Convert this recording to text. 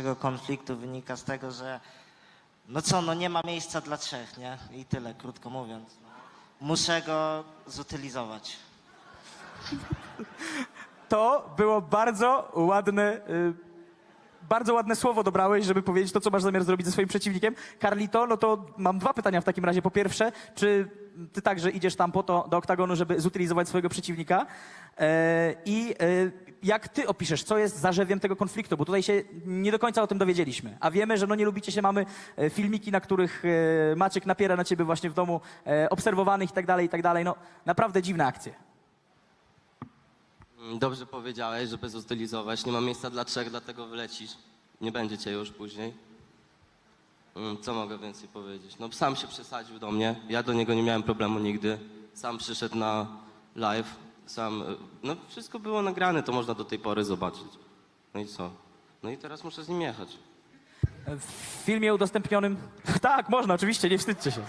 naszego konfliktu wynika z tego, że no co, no nie ma miejsca dla trzech, nie? I tyle, krótko mówiąc. Muszę go zutylizować. To było bardzo ładne, y, bardzo ładne słowo dobrałeś, żeby powiedzieć to, co masz zamiar zrobić ze swoim przeciwnikiem. Carlito, no to mam dwa pytania w takim razie. Po pierwsze, czy ty także idziesz tam po to do oktagonu, żeby zutylizować swojego przeciwnika? E, I e, jak ty opiszesz, co jest zarzewiem tego konfliktu? Bo tutaj się nie do końca o tym dowiedzieliśmy. A wiemy, że no nie lubicie się, mamy e, filmiki, na których Maciek napiera na ciebie właśnie w domu, obserwowanych i tak dalej, i tak dalej. No naprawdę dziwne akcje. Mm, Dobrze powiedziałeś, żeby zutylizować. Nie ma miejsca dla trzech, dlatego wylecisz. Nie będzie cię już później. Mm, Co mogę więcej powiedzieć? No sam się przesadził do mnie. Ja do niego nie miałem problemu nigdy. Sam przyszedł na live. Sam, y, no wszystko było nagrane, to można do tej pory zobaczyć. No i co? No i teraz muszę z nim jechać. W filmie udostępnionym. Tak, można, oczywiście, nie wstydźcie się.